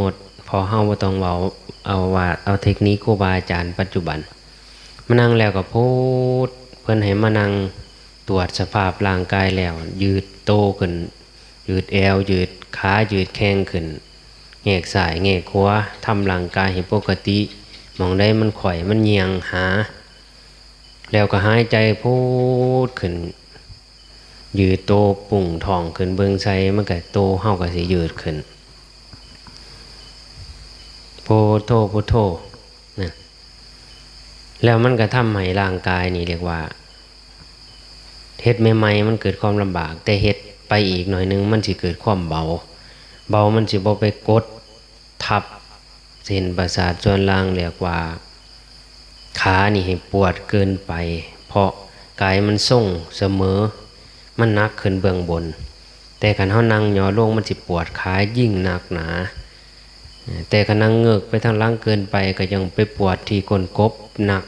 หมด พอเฮาบ่ต้องเว้าเอาว่าเอาเทคนิคครูบาอาจารย์ปัจจุบัน มานั่งแล้วก็พูดเพิ่นให้มานั่งตรวจสภาพร่างกายแล้ว ยืดโตขึ้น ยืดแอว ยืดขายืดแข้งขึ้นแงกซ้ายแงกขวาทำร่างกายให้ปกติมองได้มันข่อยมันเยียงหา แล้วก็หายใจพูดขึ้น ยืดโตปุ่งท้องขึ้นเบิงใส่มันก็โตเฮาก็สิยืดขึ้น โพโทโพโทนั่นแล้วมันก็ทำให้ร่างกายนี่เรียกว่าเฮ็ดใหม่ๆมันเกิดความลำบาก แต่เฮ็ดไปอีกหน่อยนึง มันสิเกิดความเบา เบามันสิบ่ไปกดทับเส้นประสาทส่วนล่างเรียกว่าขานี่ให้ปวดเกินไป เพราะกายมันส่งเสมอ มันนักขึ้นเบื้องบน แต่คันเฮานั่งย่อลงมันสิปวดขายิ่งหนักหนา แต่คันนั่งเงือกไปทางล่างเกินไปก็ยังไปปวดที่ก้นกบหนัก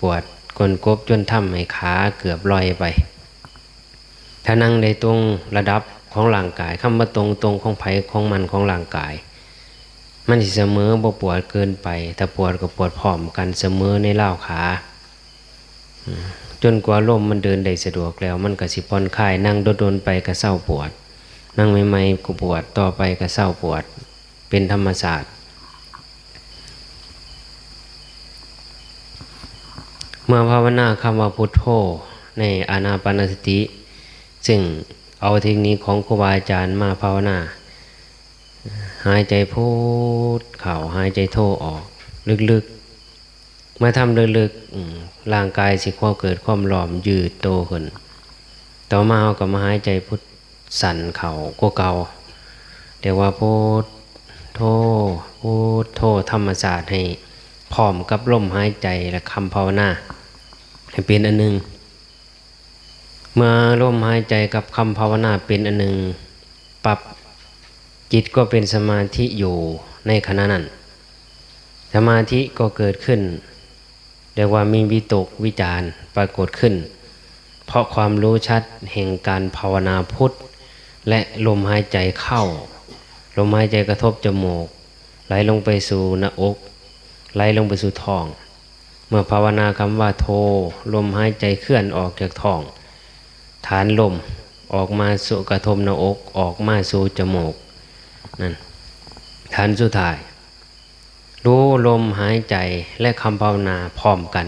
ปวดก้นกบจนทำให้ขาเกือบลอยไป ถ้านั่งในตรงระดับของร่างกายคำว่าตรงตรงของไผ่ของมันของร่างกาย มันเสมอบ่ปวดเกินไป ถ้าปวดก็ปวดพร้อมกันเสมอในเล่าขาจนกว่าลมมันเดินได้สะดวกแล้ว มันก็สิผ่อนคลายนั่งโดนๆไปก็เศร้าปวด นั่งใหม่ๆก็ปวดต่อไปก็เศร้าปวด เป็นธรรมศาสตร์ เมื่อภาวนาคำว่าพุทโธในอานาปานสติ ซึ่งเอาเทคนิคของครูบาอาจารย์มาภาวนา หายใจพูดเข่าหายใจโทออก ลึกๆ เมื่อทำลึกๆร่างกายสิความเกิดความหลอมยืดโตขึ้น ต่อมาเอาก็มาหายใจพุทสั่นเข่าก็เก่าเรียกว่าพุท โธพุทโธธรรมศาสตร์ให้พร้อมกับลมหายใจและคำภาวนาให้เป็นอันหนึงเมื่อลมหายใจกับคำภาวนาเป็นอันหนึ่งปรับจิตก็เป็นสมาธิอยู่ในขณะนั้น สมาธิก็เกิดขึ้นเรียกว่ามีวิตกวิจารปรากฏขึ้น เพราะความรู้ชัดแห่งการภาวนาพุทธและลมหายใจเข้า ลมหายใจกระทบจมูก ไหลลงไปสู่หน้าอก ไหลลงไปสู่ท้อง เมื่อภาวนาคำว่าโทลมหายใจเคลื่อนออกจากท้อง ฐานลมออกมาสู่กระทบหน้าอกออกมาสู่จมูกนั่นฐานสุดท้าย รู้ลมหายใจและคำภาวนาพร้อมกัน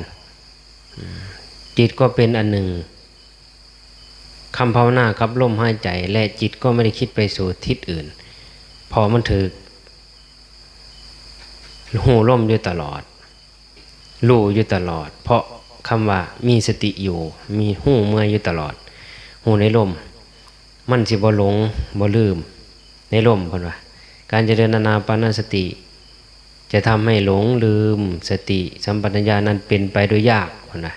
จิตก็เป็นอันหนึ่งคำภาวนากับลมหายใจและจิตก็ไม่ได้คิดไปสู่ทิศอื่น พอมันถือหูลมอยู่ตลอด รู้อยู่ตลอด เพราะคำว่ามีสติอยู่ มีหูเมื่อยอยู่ตลอด หูในลมมันสิบ่หลงบ่ลืม ในลมเพิ่นว่าการเจริญอานาปานสติ จะทำให้หลงลืมสติ สัมปชัญญะนั้นเป็นไปโดยยากเพิ่นว่า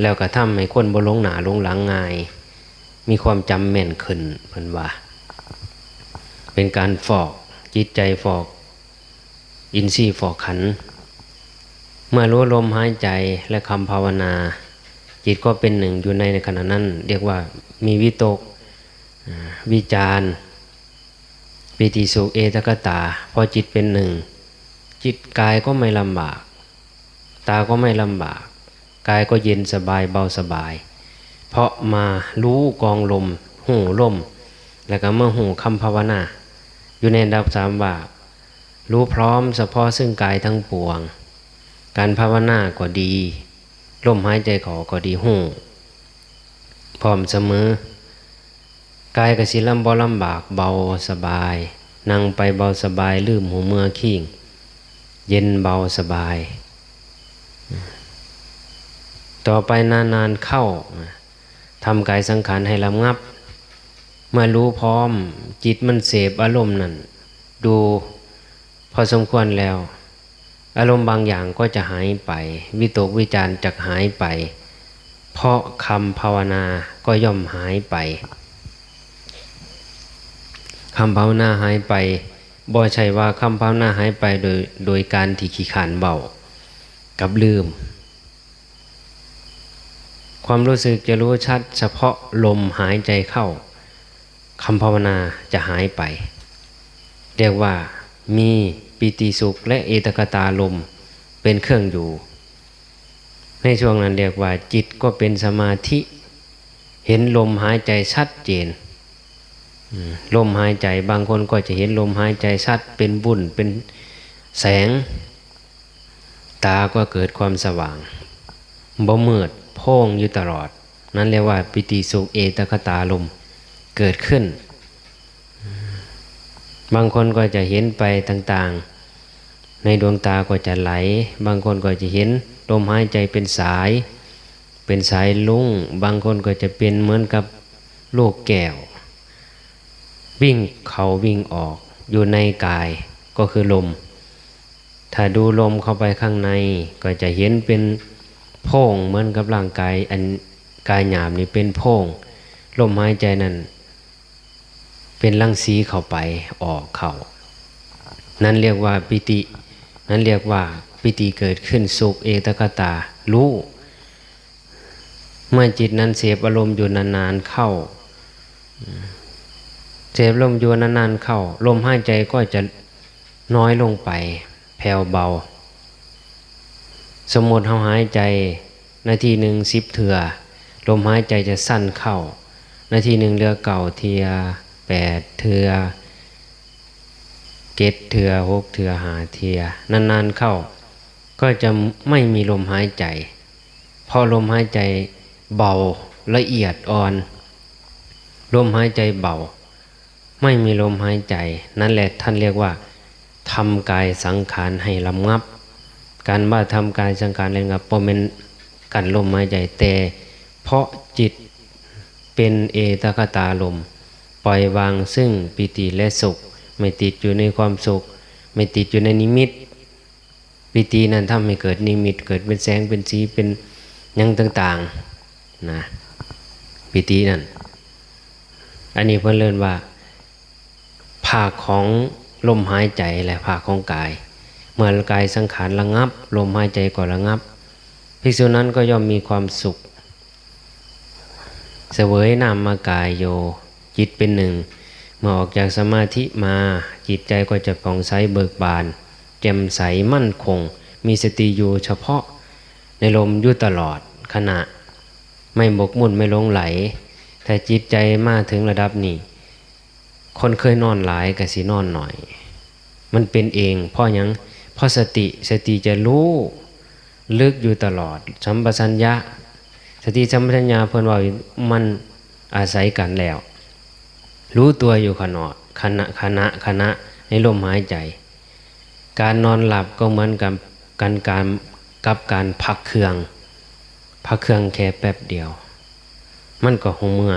แล้วก็ทำให้คนบ่หลงหนาหลงหลังง่าย มีความจำแม่นขึ้นเพิ่นว่า เป็นการฟอกจิตใจฟอก อินทรีย์ฟอกขัน เมื่อรู้ลมหายใจและคำภาวนา จิตก็เป็นหนึ่งอยู่ในขณะนั้น เรียกว่ามีวิตกวิจารปิติสุเอตกตา พอจิตเป็นหนึ่ง จิตกายก็ไม่ลำบาก ตาก็ไม่ลำบาก กายก็เย็นสบายเบาสบาย เพราะมารู้กองลม หูลม แล้วก็เมื่อหูคำภาวนา อยู่ในอันดับสามว่ารู้พร้อมเฉพาะซึ่งกายทั้งปวง การภาวนาก็ดีลมหายใจขอก็ดีหูพร้อมเสมอกายกสิลำบ่ลำบากเบาสบาย นั่งไปเบาสบายลืมหูเมื่อขิงเย็นเบาสบาย ต่อไปนานๆเข้าทำกายสังขารให้ลำงับ มื่อรู้พร้อม จิตมันเสพอารมณ์นั่นดูพอสมควรแล้ว อารมณ์บางอย่างก็จะหายไป วิตกวิจารจะหายไป เพราะคำภาวนาก็ย่อมหายไปคำภาวนาหายไปบ่ใช่ว่าคำภาวนาหายไปโดยโดยการที่ขี้ขานเบากับลืม ความรู้สึกจะรู้ชัดเฉพาะลมหายใจเข้า คำภาวนาจะหายไป เรียกว่ามีปิติสุขและเอตกตาลมเป็นเครื่องอยู่ ในช่วงนั้นเรียกว่าจิตก็เป็นสมาธิ เห็นลมหายใจชัดเจนลมหายใจบางคนก็จะเห็นลมหายใจชัดเป็นบุญเป็นแสง ตาก็เกิดความสว่างบ่มืดพ่งอยู่ตลอด นั่นเรียกว่าปิติสุขเอตกตาลม เกิดขึ้น บางคนก็จะเห็นไปต่างๆ ในดวงตาก็จะไหล บางคนก็จะเห็นลมหายใจเป็นสาย เป็นสายลุ่ง บางคนก็จะเป็นเหมือนกับลูกแก้ว วิ่งเขาวิ่งออกอยู่ในกายก็คือลม ถ้าดูลมเข้าไปข้างในก็จะเห็นเป็นโพรงเหมือนกับร่างกายอันกายหยาบนี่เป็นโพรงลมหายใจนั้น เป็นรังสีเข้าไปออกเข้านั่นเรียกว่าปิติ นั่นเรียกว่าปิติเกิดขึ้นสุขเอตกตารู้เมื่อจิตนั้นเสพอารมณ์อยู่นานๆเข้าเสพลมอยู่นานๆเข้า ลมหายใจก็จะน้อยลงไป แผ่วเบา สมมติเราหายใจ นาทีหนึ่งสิบเถื่อลมหายใจจะสั้นเข้า นาทีหนึ่งเรือเก่าเทีย แปดเถื่อเกตเถื่อหกเถื่อหาเทียนานๆเข้า ก็จะไม่มีลมหายใจ พอลมหายใจเบาละเอียดอ่อน ลมหายใจเบา ไม่มีลมหายใจ นั่นแหละท่านเรียกว่าทำกายสังขารให้ลำงับ การว่าทำกายสังขารระงับเพราะเป็นกันลมหายใจแต่เพราะจิตเป็นเอตคตาลม ปล่อยวางซึ่งปิติและสุข ไม่ติดอยู่ในความสุข ไม่ติดอยู่ในนิมิต ปิตินั้นทำให้เกิดนิมิต เกิดเป็นแสงเป็นสีเป็นยังต่างๆนะปิตินั่นอันนี้เพื่อนเรียนว่าภาคของลมหายใจและภาคของกาย เมื่อกายสังขารระงับ ลมหายใจก็ระงับภิกษุนั้นก็ย่อมมีความสุข เสวยนามมากายโย จิตเป็นหนึ่ง เมื่อออกจากสมาธิมาจิตใจก็จะผ่องใสเบิกบาน แจ่มใสมั่นคง มีสติอยู่เฉพาะ ในลมอยู่ตลอดขณะ ไม่บกมุ่นไม่ลงไหล แต่จิตใจมาถึงระดับนี้ คนเคยนอนหลายกับสีนอนหน่อย มันเป็นเองเพราะยังเพราะสติสติจะรู้ลึกอยู่ตลอดสัมปชัญญะสติสัมปชัญญะเพิ่นว่ามันอาศัยกันแล้ว รู้ตัวอยู่ขณะขณะขณะขณะในลมหายใจ การนอนหลับก็เหมือนกับการการกับการพักเครื่อง พักเครื่องแค่แป๊บเดียว มันก็หงเมื่อ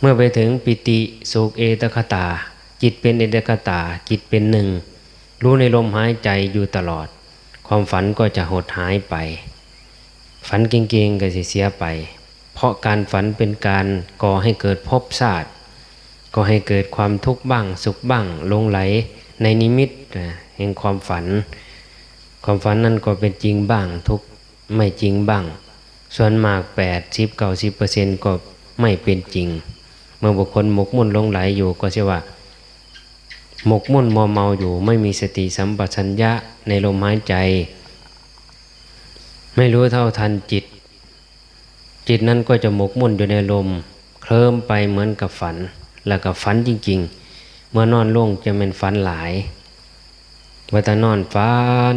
เมื่อไปถึงปิติสุขเอตคตา จิตเป็นเอตคตา จิตเป็นหนึ่ง รู้ในลมหายใจอยู่ตลอด ความฝันก็จะหดหายไป ฝันเก่งๆก็จะเสียไป เพราะการฝันเป็นการก่อให้เกิดภพชาสติก็ให้เกิดความทุกข์บ้างสุขบ้างลงไหลในนิมิตแห่งความฝัน ความฝันนั้นก็เป็นจริงบ้างทุกไม่จริงบ้าง ส่วนมาก8 10 90เปอร์เซ็นต์ก็ไม่เป็นจริง เมื่อบุคคลหมกมุ่นลงไหลอยู่ก็เชื่อว่า หมกมุ่นมัวเมาอยู่ไม่มีสติสัมปชัญญะในลมหายใจ ไม่รู้เท่าทันจิต จิตนั้นก็จะหมกมุ่นอยู่ในลม เคลิ้มไปเหมือนกับฝัน แล้วก็ฝันจริง ๆ เมื่อนอนลงจะเป็นฝันหลายวัตนอนฝัน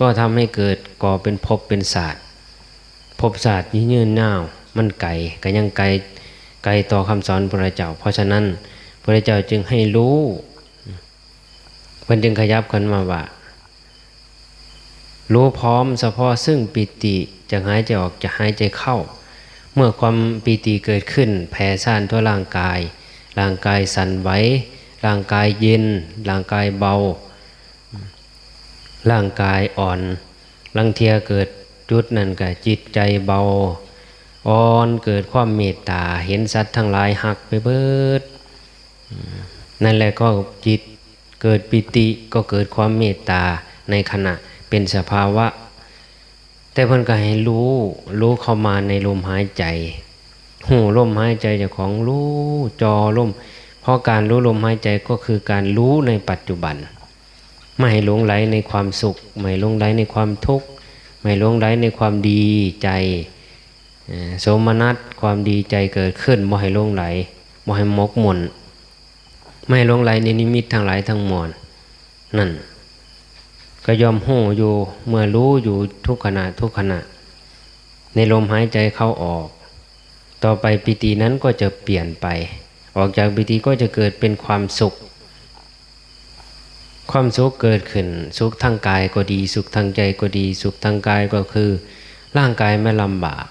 ก็ทำให้เกิดก่อเป็นภพเป็นศาสตร์ภพศาสตร์ยืนเน่ามันไกลก็ยังไกลไกลต่อคำสอนพระเจ้า เพราะฉะนั้นพระเจ้าจึงให้รู้เพิ่นจึงขยับกันมาว่ารู้พร้อมเฉพาะซึ่งปิติจะหายใจออกจะหายใจเข้า เมื่อความปิติเกิดขึ้น แผ่ซ่านทั่วร่างกาย ร่างกายสั่นไหวร่างกายเย็น ร่างกายเบา ร่างกายอ่อนลังเทียเกิดจุดนั่นกับจิตใจเบา อ่อนเกิดความเมตตา เห็นสัตว์ทั้งหลายหักไปเบิด นั่นแหละก็จิตเกิดปิติก็เกิดความเมตตาในขณะเป็นสภาวะ แต่เพิ่นก็ให้รู้ รู้เข้ามาในลมหายใจ หูลมหายใจจ้าของรู้จอลม เพราะการรู้ลมหายใจก็คือการรู้ในปัจจุบัน ไม่หลงไหลในความสุข ไม่หลงไหลในความทุกข์ ไม่หลงไหลในความดีใจโสมนัสความดีใจเกิดขึ้นบ่ให้หลงไหลบ่ให้มกหม่นไม่ให้หลงไหลในนิมิตทั้งหลายทั้งมวลนั่น ก็ยอมหู้อยู่เมื่อรู้อยู่ทุกขณะทุกขณะ ในลมหายใจเข้าออก ต่อไปปิตินั้นก็จะเปลี่ยนไป ออกจากปิติก็จะเกิดเป็นความสุข ความสุขเกิดขึ้น สุขทางกายก็ดี สุขทางใจก็ดี สุขทางกายก็คือ ร่างกายไม่ลำบาก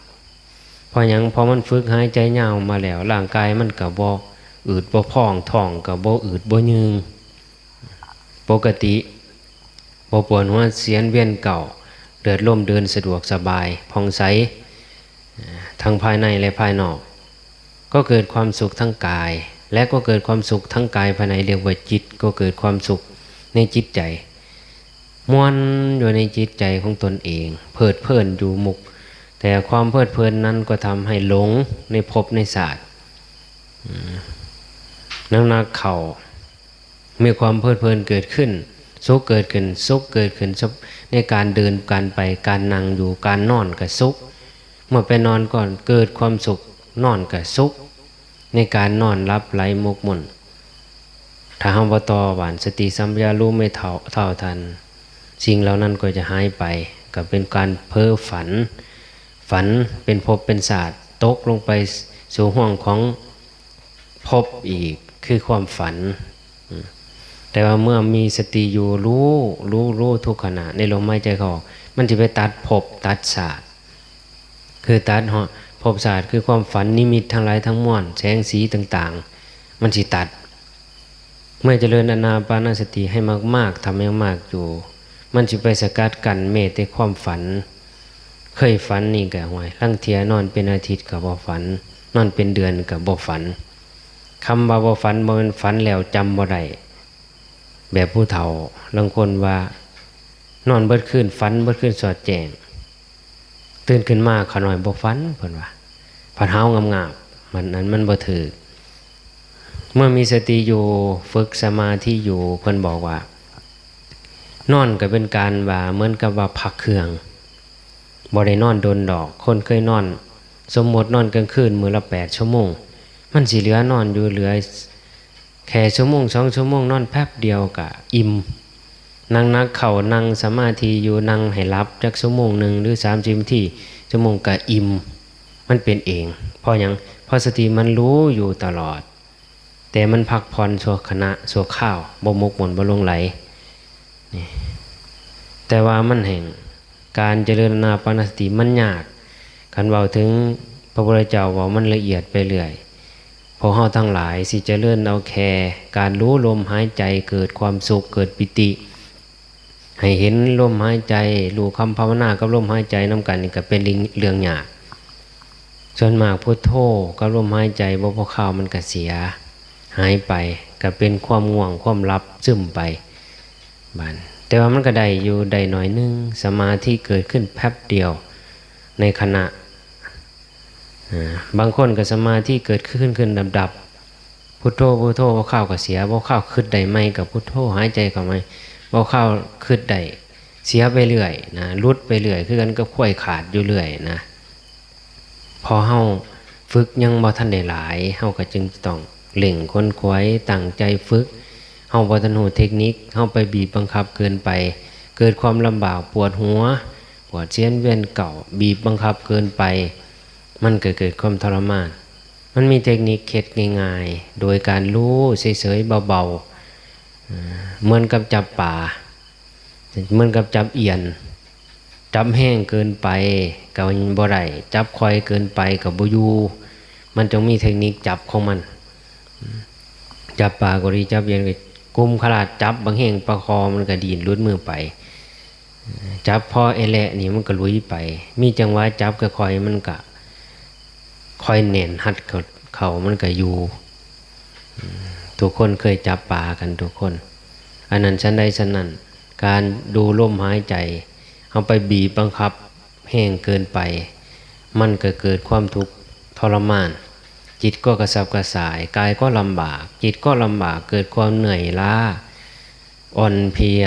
เพราะยังพอมันฝึกหายใจยาวมาแล้วร่างกายมันกับบ่อืดบ่พองท้องกับบ่อืดบ่ยืงปกติ บ่ปวดหัวเสียนเวียนเก่า เดือดร่มเดินสะดวกสบายผ่องใสทั้งภายในและภายนอก ก็เกิดความสุขทั้งกาย และก็เกิดความสุขทั้งกายภายในเรียกว่าจิต ก็เกิดความสุขในจิตใจมวนอยู่ในจิตใจของตนเอง เพลิดเพลินอยู่มุก แต่ความเพลิดเพลินนั้นก็ทำให้หลงในภพในศาสตร์นักนักเขามีความเพลิดเพลินเกิดขึ้น สุขเกิดขึ้นสุขเกิดขึ้นสุขในการเดินการไปการนั่งอยู่การนอนกับสุข เมื่อไปนอนก่อนเกิดความสุขนอนกับสุข ในการนอนรับไหลมกมุนถ้าหาวตอหวานสติสัมปชัญญะรู้ไม่เท่าเท่าทัน สิ่งเหล่านั้นก็จะหายไปก็เป็นการเพ้อฝัน ฝันเป็นภพเป็นศาสตร์ตกลงไปสู่ห้วงของภพอีกคือความฝัน แต่ว่าเมื่อมีสติอยู่รู้รู้รู้ทุกขณะในลมหายใจเขาออกมันจะไปตัดภพตัดศาสตร์คือตัดหาะภพศาสตร์คือความฝันนิมิตทั้งหลายทั้งมวลแสงสีต่างๆ มันสิตัด เมื่อเจริญอนาปานสติให้มาก ๆทำให้มากอยู่ มันจะไปสกัดกันเมตในความฝัน เคยฝันนี่กับหวยลังเทียนอนเป็นอาทิตย์กับบ่ฝัน นอนเป็นเดือนกับบ่ฝันคำว่าบ่ฝันบ่แมันฝันแล้วจำบ่ได้ แบบผู้เฒ่าบางคนว่านอนเบิดคืนฝันเบิดคืนสอดแจงตื่นขึ้นมาขาน่อยบ่ฟันเพิ่นว่าผัดเฮางามๆมันนั้นมันบ่ถือเมื่อมีสติอยู่ฝึกสมาธิอยู่เพิ่นบอกว่า นอนก็เป็นการว่าเหมือนกับว่าพักเครื่องบ่ได้นอนโดนดอก คนเคยนอน สมมตินอนกลางคืนมือละ8ชั่วโมง มันสิเหลือนอนอยู่เหลือ แค่ชั่วโมงสองชั่วโมงนอนแป๊บเดียวก็อิ่มนั่งนักเข่านั่งสมาธิอยู่นั่งให้รับจักชั่วโมงหนึ่งหรือสามสิบทีชั่วโมงกะอิ่มมันเป็นเองเพราะหยังเพราะสติมันรู้อยู่ตลอด แต่มันพักผ่อนชั่วขณะชั่วข้าวบ่มกหมนบ่ลงไหลนี่แต่ว่ามันแห่งการเจริญนาปานสติมันยากการเบาถึงพระพุทธเจ้าว่ามันละเอียดไปเรื่อย อเฮาทั้งหลายสิเจริญเอาแค่การรู้ลมหายใจเกิดความสุขเกิดปิติ ให้เห็นลมหายใจรู้คำภาวนากับลมหายใจน้ากันนี่ก็เป็นเรื่องยากส่วนมากพุทโธกับลมหายใจบ่พอข้าวมันก็เสีย หายไปก็เป็นความง่วงความลับซึมไปบานแต่ว่ามันก็ได้อยู่ได้หน่อยนึงสมาธิเกิดขึ้นแป๊บเดียว ในขณะ บางคนก็สมาธิเกิดขึ้นขึ้นดับดับพุทโธพุทโธบ่ข้าวก็เสียบ่ข้าวขึ้นไดไหมกับพุทโธหายใจเข้าไหมบ่เข้าคืดไดเสียไปเรื่อยนะรุดไปเรื่อยคือกันก็ค่อยขาดอยู่เรื่อยนะพอเฮาฝึกยังบ่ทันได้หลายเฮาก็จึงต้องเล่งค้นคว้ยตั้งใจฝึกเฮาบ่ทันหูเทคนิคเฮาไปบีบบังคับเกินไป เกิดความลำบากปวดหัว ปวดเสียนเวียนเก่าบีบบังคับเกินไป มันเก็เกิดความทรมาน มันมีเทคนิคเคล็ดง่ายๆ โดยการรู้เฉยๆเบาๆเหมือนกับจับป่าเหมือนกับจับเอียน จับแห้งเกินไปกับบ่ได้จับคอยเกินไปกับบุยูมันจงมีเทคนิคจับของมัน จับป่าก็ดีจับเอียนก็กุมขลาดจับบางแห่งประคอมันก็ดีนลุดมือไป จับพ่อเอแหละนี่มันก็ลุยไป มีจังหวะจับก็คอยมันก็ คอยเน่นหัดเขาเขามันก็อยู่ ทุกคนเคยจับป่ากันทุกคน อันนั้นชั้นใดชั้นนั้น การดูลมหายใจ เอาไปบีบบังคับแห้งเกินไป มันก็เกิดความทุกข์ทรมาน จิตก็กระสับกระส่าย กายก็ลำบาก จิตก็ลำบากเกิดความเหนื่อยล้าอ่อนเพลีย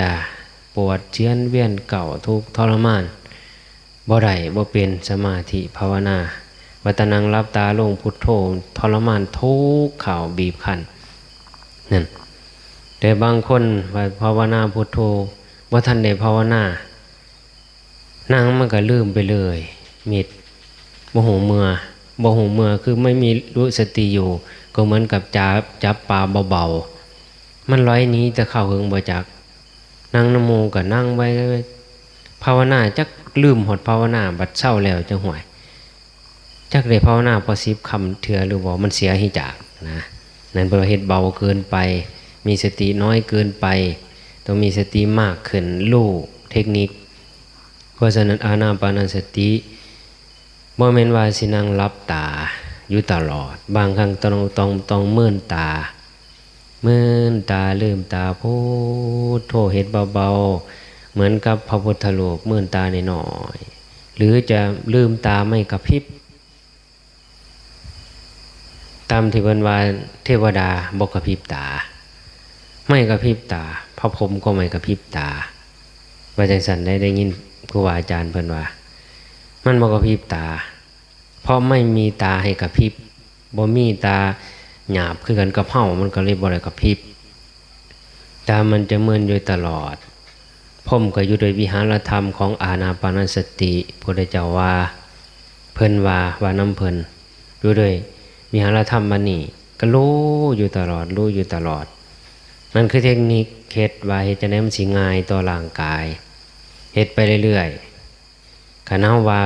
ปวดเชื้อนเวียนเก่าทุกข์ทรมานบ่ได้บ่เป็นสมาธิภาวนา วัตนังรับตาลงพุทโธทรมานทุกข์ข่าวบีบคั้นนั่นแต่บางคนภาวนาพุทโธว่าท่านได้ภาวนานั่งมันก็ลืมไปเลยมิดโมโหเมือโมโหเมือคือไม่มีรู้สติอยู่ ก็เหมือนกับจับจับปลาเบาๆ มันร้อยนี้จะเข้าหึงบ่จักนั่งนโมก็นั่งไว้ภาวนาจักลืมหดภาวนาบัดเศร้าแล้วจะห่วย จักได้ภาวนาพอสิบคำเถื่อหรือว่ามันเสียห้จากนะนั่นเป็นเหตุเบาเกินไป มีสติน้อยเกินไป ต้องมีสติมากขึ้นลู่เทคนิค เพราะฉะนั้นอานาปานสติบ่แม่นว่าสินังรับตาอยู่ตลอด บางครั้งต้องต้องต้องเมื่นตา เมื่นตาลืมตาพูดโทเห็ดเบาๆ เหมือนกับพระพุทธรูปเมื่นตาหน่อยหรือจะลืมตาไม่กระพริบ ตามที่เพิ่นว่าเทวดาบกกระพริบตา ไม่กระพริบตา พระพรหมก็ไม่กระพริบตาว่าจังสันได้ได้ยินครูบาอาจารย์เพิ่นว่า มันบกกระพริบตา เพราะไม่มีตาให้กระพริบบ่มีตาหยาบคือกันกับเห่ามันก็เลยบ่ได้กระพริบตามันจะเมินอยู่ตลอดพมก็อยู่โดยวิหารธรรมของอาณาปานสติพระเจ้าว่า เพิ่นว่าว่าน้ำเพิ่นอยู่โดย วิหารธรรมมันนี่ก็รู้อยู่ตลอดรู้อยู่ตลอดนั่นคือเทคนิคเฮ็ดว่าเฮ็ดจะได้มันสิง่ายต่อร่างกายเฮ็ดไปเรื่อยๆขันเฮาว่า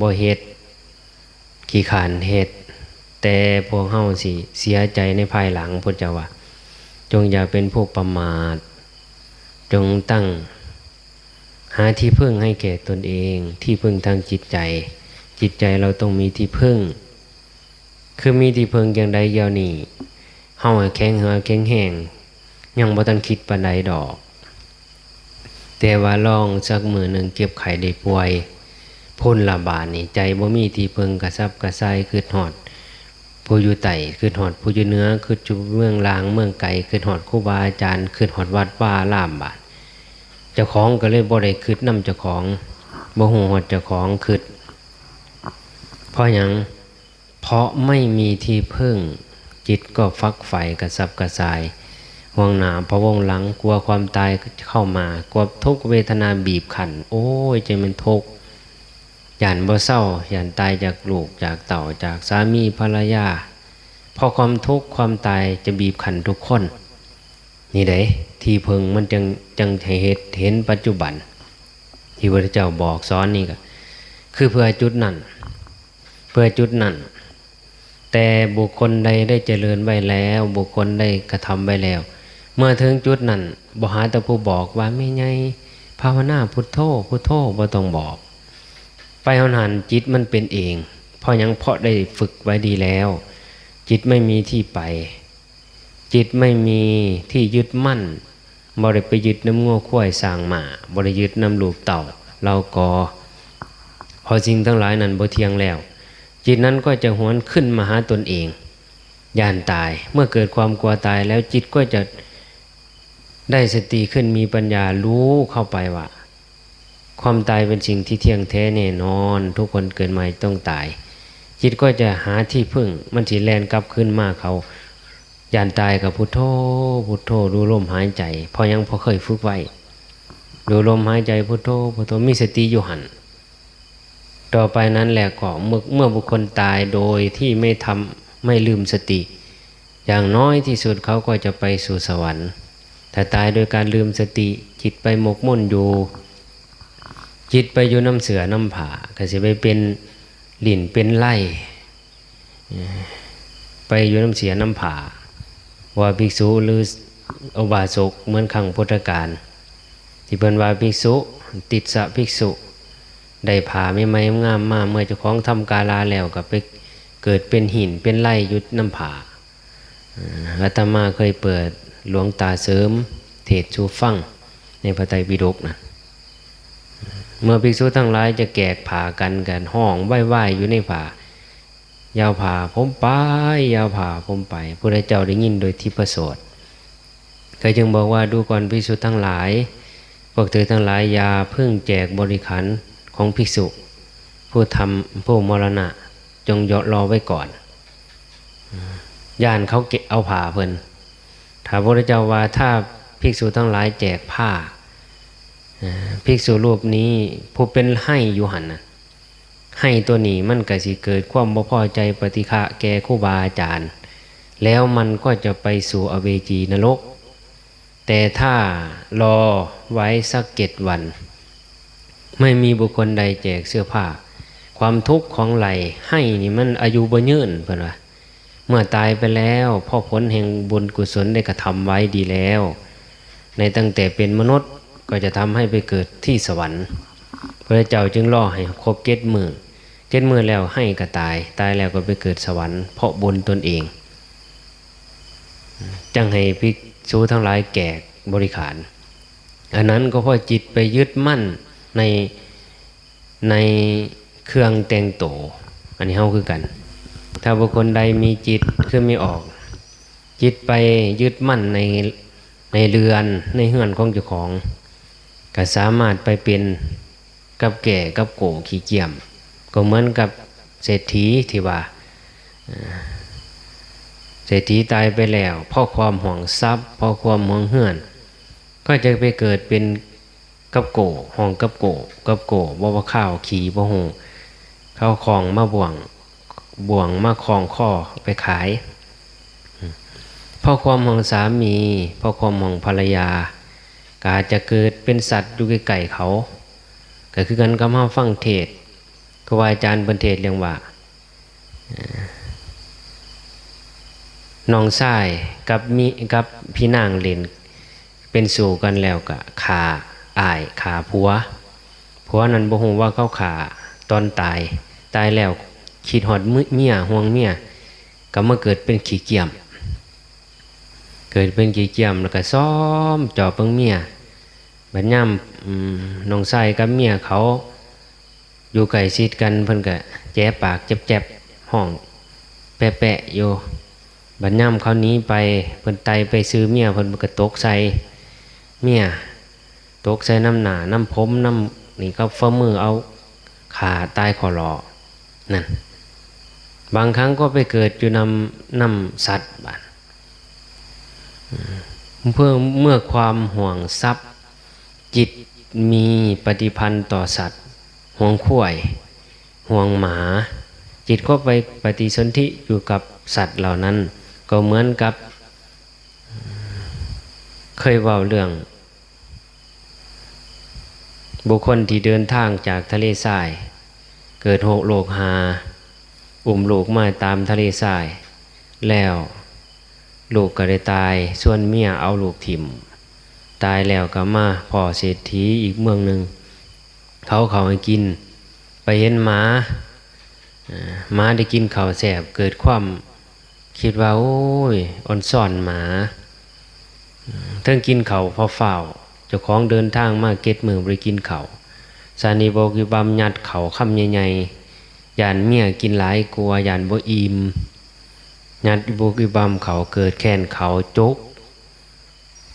บ่เฮ็ดขี้ขานเฮ็ดแต่พวกเฮาสิเสียใจในภายหลังพุทธเจ้าว่าจงอย่าเป็นผู้ประมาท จงตั้งหาที่พึ่งให้แก่ตนเอง ที่พึ่งทางจิตใจ จิตใจเราต้องมีที่พึ่ง คือมีที่พึงอย่างใดเดียวนี้เฮาแข็งเหือแข็งแห้งยังบ่ทันคิดปานใดดอก แต่ว่าลองสักมือหนึ่งเก็บไข่ได้ป่วย พ้นละบาดนี่ใจบ่มีที่พึงกระซับกระซายคือหอดผู้อยู่ไต่คือหอดผู้อยู่เนื้อคือจุเมืองลางเมืองไก่คือหอดครูบาอาจารย์คือหอดวัดว่าล่ามบาดเจ้าของก็เลยบ่ได้คืดนำเจ้าของบ่ฮู้ฮอดเจ้าของคืดเพราะยัง เพราะไม่มีที่พึ่ง จิตก็ฟักไฟกระซับกระซายห่วงหนาพะวงหลังกลัวความตายเข้ามากลัวทุกเวทนาบีบขัน โอ้ยใจมันทุกข์ย่านบ่เศร้าย่านตายจากลูกจากเต่าจากสามีภรรยาพราะความทุกข์ความตายจะบีบขันทุกคน นี่เด้ที่พึงมันจังจังเหตุเห็นปัจจุบัน ที่พระเจ้าบอกสอนนี่ก็คือเพื่อจุดนั้น เพื่อจุดนั้น แต่บุคคลใดได้เจริญไว้แล้ว บุคคลได้กระทำไว้แล้ว เมื่อถึงจุดนั้นบ่หาต่ผู้บอกว่าไม่ไงภาวนาพุทโธพุทโธบ่ต้องบอก ไปเอาหันจิตมันเป็นเองเพราะยังเพาะได้ฝึกไว้ดีแล้ว จิตไม่มีที่ไป จิตไม่มีที่ยึดมั่นบริไปยึดน้ำงัวข้วยสางหมาบริยึดน้ำลูกเต่าเรากอพอสิ่งทั้งหลายนั้นบ่เทียงแล้ว จิตนั้นก็จะหวนขึ้นมาหาตนเองยานตาย เมื่อเกิดความกลัวตายแล้วจิตก็จะได้สติขึ้นมีปัญญารู้เข้าไปว่า ความตายเป็นสิ่งที่เที่ยงแท้แน่นอน ทุกคนเกิดมาต้องตาย จิตก็จะหาที่พึ่ง มันสิแลนกลับขึ้นมาเขายานตายกับพุทโธพุทโธดูลมหายใจ พอยังพอเคยฝึกไว้ดูลมหายใจพุทโธพุทโธมีสติอยู่หัน ต่อไปนั้นแหละก็เมื่อเมื่อบุคคลตายโดยที่ไม่ทำไม่ลืมสติ อย่างน้อยที่สุดเขาก็จะไปสู่สวรรค์แต่ตายโดยการลืมสติจิตไปหมกมุ่นอยู่ จิตไปอยู่น้ำเสือน้ำผาก็จะไปเป็นหลินเป็นไล่ไปอยู่น้ำเสียน้ำผาว่าภิกษุหรืออบาสกเหมือนขังพุทธการที่เป็นว่าภิกษุ ติดสะภิกษุ ได้ผ่าไม่ไม้งามมาเมื่อเจ้าของทำกาลาแล้วกับไปเกิดเป็นหินเป็นไล่ยุดน้ำผาอาตมาเคยเปิดหลวงตาเสริม เทศชูฟังในพระไตรปิฎกนะเมื่อภิกษุทั้งหลายจะแกกผ่ากันกันห้องไหว้ๆอยู่ในผายาวผ่าผมไปยาวผ่าผมไปพระเจ้าได้ยินโดยทิพโสดก็จึงบอกว่าดูก่อนภิกษุทั้งหลายพวกเธอทั้งหลายอยาเพิ่งแจกบริขาร ของภิกษุ ผู้ทำผู้มรณะ จงยอรอไว้ก่อนย่านเขาเก็บเอาผ่าเพิ่นถ้าพระเจ้าว่าถ้าภิกษุทั้งหลายแจกผ้าภิกษุรูปนี้ผู้เป็นให้อยู่หันนะให้ตัวนี้มันก็สิเกิดความบ่พอใจปฏิฆะแก่ครูบาอาจารย์ แล้วมันก็จะไปสู่อเวจีนรก แต่ถ้ารอไว้สักเจ็ดวัน ไม่มีบุคคลใดแจกเสื้อผ้า ความทุกข์ของไหลให้นี่มันอายุบ่ยืนเพื่อนว่าเมื่อตายไปแล้วพ่อผลแห่งบุญกุศลได้กระทำไว้ดีแล้ว ในตั้งแต่เป็นมนุษย์ก็จะทำให้ไปเกิดที่สวรรค์พระเจ้าจึงล่อให้ครบเจ็ดมือเจ็ดมือแล้วให้ก็ตาย ตายแล้วก็ไปเกิดสวรรค์ เพราะบุญตนเอง จังให้ภิกษุทั้งหลายแกกบริขาร อันนั้นก็เพราะจิตไปยึดมั่น ในในเครื่องแต่งโต อันนี้เฮาคือกัน ถ้าบุคคลใดมีจิตขึ้นไม่ออก จิตไปยึดมั่นในในเรือนในเฮือนของเจ้าของ ก็สามารถไปเป็นกับแก่กับโกขี้เกียม ก็เหมือนกับเศรษฐีที่ว่าเศรษฐีตายไปแล้วเพราะความห่วงทรัพย์เพราะความห่วงเฮือน ก็จะไปเกิดเป็น กับโกห้องกับโกกับโกบ่ว่าข้าวขี่บ่หูข้าวของมาบ่วงบ่วงมาคลองข้อไปขายพราะความห่วงสามีพราะความห่วงภรรยาก็อาจจะเกิดเป็นสัตว์อยู่ใกล้ๆเขาก็คือกันกับมาฟังเทศครูอาจารย์บนเทศเรียงว่าน้องชายกับมีกับพี่นางเล่นเป็นสู่กันแล้วกะขา อายขาผัวผัวนั้นบ่ฮู้ว่าเขาขาตอนตาย ตายแล้วคิดหอดเมียห่วงเมียก็มาเกิดเป็นขี้เกียม เกิดเป็นขี้เกียมแล้วก็ซ้อมจอบเปิงเมียบัดย่ำน้องชายกับเมียเขาอยู่ไก่ชิดกันเพิ่นก็แจ๊ปากเจ็บห้องแปะๆอยู่บัดย่ำเขานี้ไปเพิ่นไตไปซื้อเมียเพิ่นก็ตกใส่เมีย ตกใส่น้ำหนาน้ำผมน้ำนี่ก็ฝ่ามือเอาขาตายขอรอนั่นบางครั้งก็ไปเกิดอยู่นำน้ำสัตว์บ้านเพื่อเมื่อความห่วงทรัพย์ จิตมีปฏิพันธ์ต่อสัตว์ ห่วงข่วย ห่วงหมา จิตก็ไปปฏิสนธิอยู่กับสัตว์เหล่านั้น ก็เหมือนกับ เคยเว่าเรื่อง บุคคลที่เดินทางจากทะเลทราย เกิดโหโลกหา อุ่มลูกมาตามทะเลทราย แล้วลูกก็ได้ตาย ส่วนเมียเอาลูกถิ่ม ตายแล้วก็มาพ่อเศรษฐีอีกเมืองหนึ่ง เขาเขาให้กิน ไปเห็นหมาหมาได้กินข้าวแสบเกิดความคิดว่า โอ้ยอ่อนซ่อนหมาเทั้งกินเขาพอเฝ้า จ้าของเดินทางมาเก็ตเมืองไปกินเขาสานีบอกอยู่บำยัดเขาคำใหญ่ๆยานเมียกินหลายกลัวยานบ่อิมยัดบุกิบำเขาเกิดแค้นเขาจก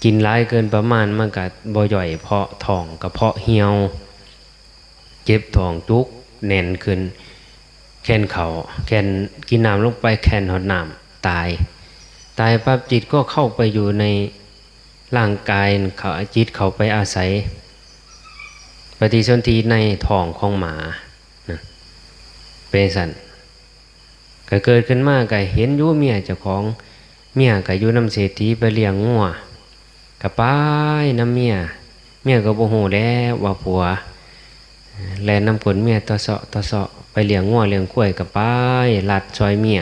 กินหลายเกินประมาณมันกัดบ่ย่อยเพาะท้องกระเพาะเหี่ยว เจ็บท้องจุกแน่นขึ้น แค้นเขาแค้นกินน้ำลงไปแค้นหอดน้ำตาย ตายปั๊บจิตก็เข้าไปอยู่ใน ร่างกายเขาจิตเขาไปอาศัย ปฏิสนธิในท้องของหมาเป็นสันก็เกิดขึ้นมากก็เห็นยู่เมียเจ้าของเมียก็อยู่น้ำเศรษฐีไปเลี้ยงงัวกับป้ายน้ำเมีย เมียก็บ่ฮู้แล้วว่าผัว แลน้ำกลเมียตอเสาะตอเสาะไปเลี้ยงงัวเลี้ยงกล้วยกับป้ายลัดซอยเมีย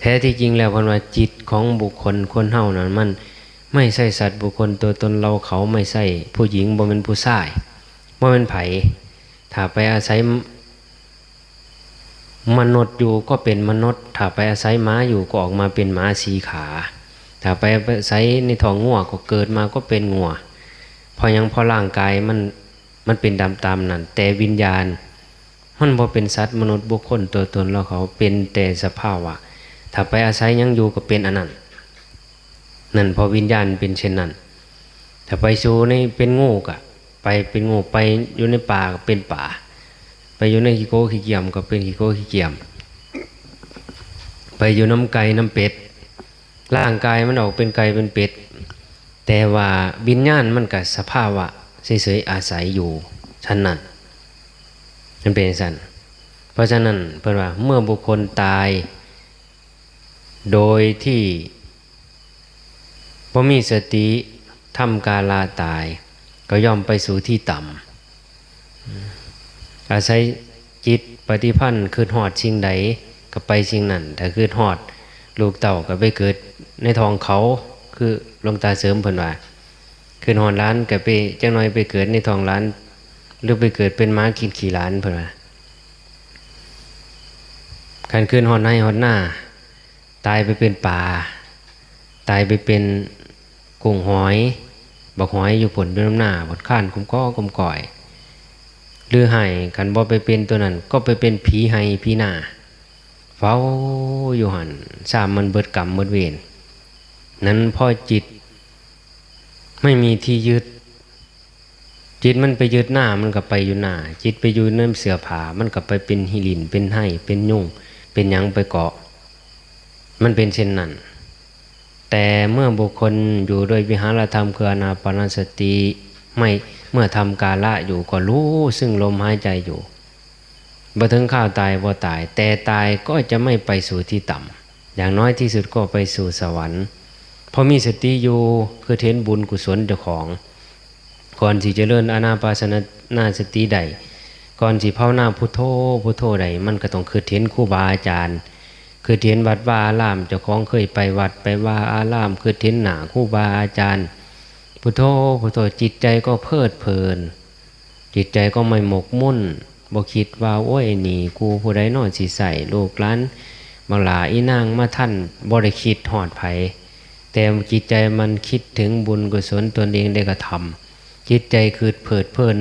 แท้ที่จริงแล้วพันว่าจิตของบุคคลคนเฮานั้นมัน ไม่ใช่สัตว์บุคคลตัวตนเราเขาไม่ใช่ผู้หญิงบ่เป็นผู้ชายบ่เป็นไผถ้าไปอาศัยมนุษย์อยู่ก็เป็นมนุษย์ ถ้าไปอาศัยม้าอยู่ก็ออกมาเป็นม้าสีขา ถ้าไปอาศัยในท้องงัวก็เกิดมาก็เป็นงัวพอยังพอร่างกายมันมันเป็นดำตามนั่นแต่วิญญาณมันบ่เป็นสัตว์มนุษย์บุคคลตัวตนเราเขาเป็นแต่สภาวะ ถ้าไปอาศัยยังอยู่ก็เป็นอันนั้น นั่นเพอวิญญาณเป็นเช่นนั้นถ้าไปสู่ในเป็นงูกะไปเป็นงูไปอยู่ในป่าก็เป็นป่า ไปอยู่ในขี้โกขี้เกียมก็เป็นขี้โกขี้เกียม ไปอยู่น้ำไก่น้ำเป็ดร่างกายมันออกเป็นไก่เป็นเป็ดแต่ว่าวิญญาณมันกับสภาวะเฉยๆอาศัยอยู่ชั้นนั้นมันเป็นสันเพราะฉะนั้นเพื่อว่าเมื่อบุคคลตาย โดยที่ บ่มีสติทำกาลาตาย ก็ย่อมไปสู่ที่ต่ำอาศัยจิตปฏิพันธ์คือหอดสิ่งใดก็ไปสิ่งนั้นถ้าคือหอดลูกเต่าก็ไปเกิดในท้องเขาคือลวงตาเสริมเพิ่นว่าคือหอดร้านก็ไปจังน้อยไปเกิดในท้องร้าน หรือไปเกิดเป็นม้ากินขี่ร้านเพิ่นว่าการขึ้นหอดในหอดหน้า ตายไปเป็นป่า ตายไปเป็น กุ้งหอย บักหอยอยู่ผลด้วยน้ำหน้าบดข้านกุมก้อกุมก่อยหรือไห้กันบ่ไปเป็นตัวนั้น ก็ไปเป็นผีไห้ผีหน้าเฝ้าอยู่หันสามมันเบิดกรรมเบิดเวรนั้นพ่อจิต ไม่มีที่ยึด จิตมันไปยึดหน้ามันก็ไปอยู่หน้า จิตไปอยู่เนื้อเสือผามันก็ไปเป็นหิลินเป็นไห้เป็นยุ่ง เป็นยังไปเกาะ มันเป็นเช่นนั้น แต่เมื่อบุคคลอยู่โดยวิหารธรรมคืออนาปานสติไม่เมื่อทำกาละอยู่ก็รู้ซึ่งลมหายใจอยู่บ่ถึงข้าวตายบ่ตาย แต่ตายก็จะไม่ไปสู่ที่ต่ำอย่างน้อยที่สุดก็ไปสู่สวรรค์เพราะมีสติอยู่คือเทนบุญกุศลเจ้าของก่อนที่จะเริ่มอนาปาสนาสติใดก่อนที่ภาวนาพุทโธพุทโธใดมันก็ต้องคือเทนครูบาอาจารย์ คือเทียนวัดว่าอารามเจ้าของเคยไปวัดไปว่าอาราม คือเทียนหนาคู่บาอาจารย์พุทโธพุทโธจิตใจก็เพลิดเพลิน จิตใจก็ไม่หมกมุ่นบ่คิดว่าโอ้ยนี่กูผู้ใดนอนสิใส่ลูกล้านบางหลาอีนางมาท่านบ่ได้คิดหอดไผแต่จิตใจมันคิดถึงบุญกุศลตนเองได้กระทำจิตใจคือเพลิดเพลิน